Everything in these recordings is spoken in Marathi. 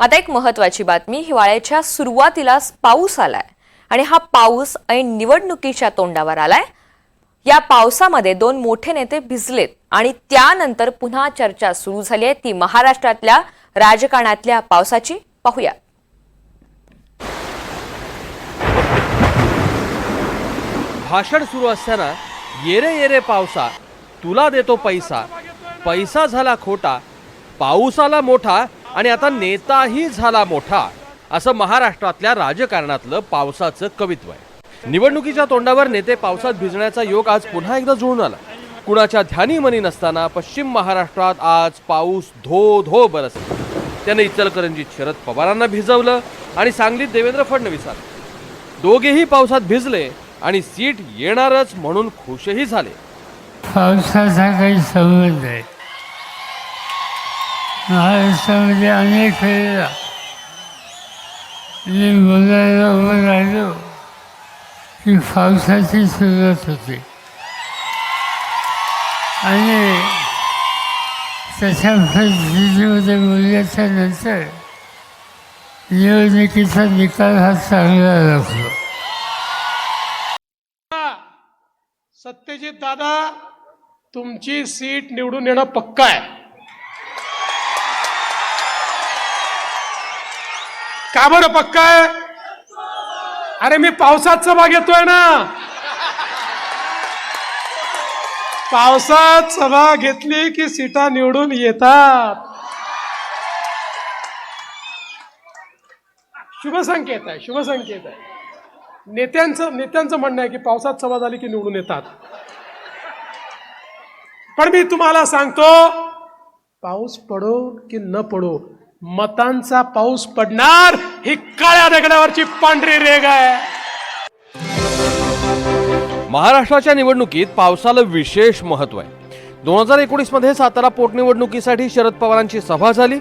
आता एक महत्वाची बातमी हिवाळ्याच्या सुरुवातीलाच पाऊस आलाय आणि हा पाऊस ऐन निवडणुकीच्या तोंडावर आलाय. या पावसामध्ये दोन मोठे नेते भिजलेत आणि त्यानंतर पुन्हा चर्चा सुरू झाली आहे. ती महाराष्ट्रातल्या राजकारणातल्या पावसाची पाहूया भाषण सुरू असताना येरे येरे पावसा तुला देतो पैसा. पैसा झाला खोटा पाऊस आला मोठा आणि आता नेताही झाला मोठा असं महाराष्ट्रातल्या राजकारणातलं पावसाचं कवित्व आहे. निवडणुकीच्या तोंडावर नेते पावसात भिजण्याचा योग आज पुन्हा एकदा जुळून आला. कुणाच्या ध्यानी मनी नसताना पश्चिम महाराष्ट्रात आज पाऊस धो धो बरसला. त्याने इचलकरंजीत शरद पवारांना भिजवलं आणि सांगलीत देवेंद्र फडणवीसांना दोघेही पावसात भिजले आणि सीट येणारच म्हणून खुशही झाले. पावसाचा काही संबंध आहे महाराष्ट्रामध्ये अनेक वेळेला मी बोलायला उभं राहिलो की पावसाची सुरुवात होते. आणि तशा परिस्थितीमध्ये बोलल्याच्या नंतर निवडणुकीचा निकाल हा चांगला लागतो. सत्यजित दादा तुमची सीट निवडून येणं पक्का आहे. का बरं पक्का आहे? अरे मी पावसात सभा घेतोय ना. पावसात सभा घेतली की सीटा निवडून येतात. शुभ संकेत आहे शुभ संकेत आहे. नेत्यांचं नेत्यांचं म्हणणं आहे की पावसात सभा झाली की निवडून येतात. पण मी तुम्हाला सांगतो पाऊस पडो की न पडो मतांचा पाऊस पडणार ही काळ्या दगडावरची पांढरी रेग आहे. महाराष्ट्राच्या निवडणुकीत पावसाला विशेष महत्त्व आहे. दोन हजार एकोणीसमध्ये सातारा पोटनिवडणुकीसाठी शरद पवारांची सभा झाली.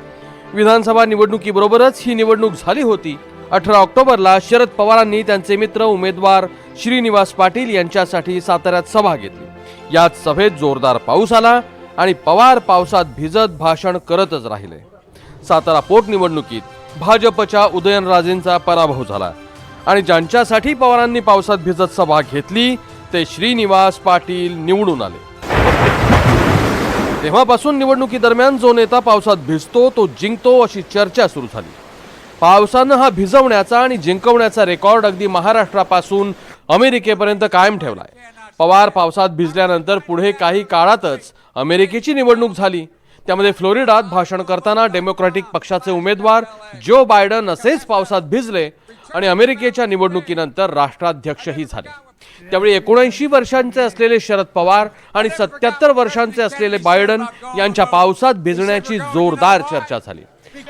विधानसभा निवडणुकीबरोबरच ही निवडणूक झाली होती. अठरा ऑक्टोबरला शरद पवारांनी त्यांचे मित्र उमेदवार श्रीनिवास पाटील यांच्यासाठी साताऱ्यात सभा घेतली. याच सभेत जोरदार पाऊस आला आणि पवार पावसात भिजत भाषण करतच राहिले. सातारा पोटनिवडणुकीत भाजपच्या उदयनराजेंचा पराभव झाला. आणि ज्यांच्यासाठी पवारांनी पावसात भिजत सभा घेतली ते श्रीनिवास पाटील निवडून आले. तेव्हापासून निवडणुकीदरम्यान जो नेता पावसात भिजतो तो जिंकतो अशी चर्चा सुरू झाली. पावसानं हा भिजवण्याचा आणि जिंकवण्याचा रेकॉर्ड अगदी महाराष्ट्रापासून अमेरिकेपर्यंत कायम ठेवलाय. पवार पावसात भिजल्यानंतर पुढे काही काळातच अमेरिकेची निवडणूक झाली. त्यामध्ये फ्लोरिडात भाषण करताना डेमोक्रॅटिक पक्षाचे उमेदवार जो बायडन असेच पावसात भिजले आणि अमेरिकेच्या निवडणुकीनंतर राष्ट्राध्यक्षही झाले. त्यावेळी एकोणऐंशी वर्षांचे असलेले शरद पवार आणि सत्याहत्तर वर्षांचे असलेले बायडन यांच्या पावसात भिजण्याची जोरदार चर्चा झाली.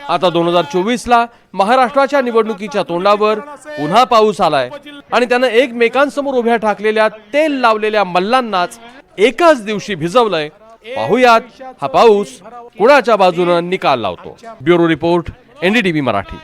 आता दोन हजार चोवीसला महाराष्ट्राच्या निवडणुकीच्या तोंडावर पुन्हा पाऊस आलाय आणि त्यानं एकमेकांसमोर उभ्या ठाकलेल्या तेल लावलेल्या मल्लांनाच एकाच दिवशी भिजवलंय पाहुयात हा पाऊस कुणाच्या बाजूनं निकाल लावतो? Bureau report NDTV Marathi.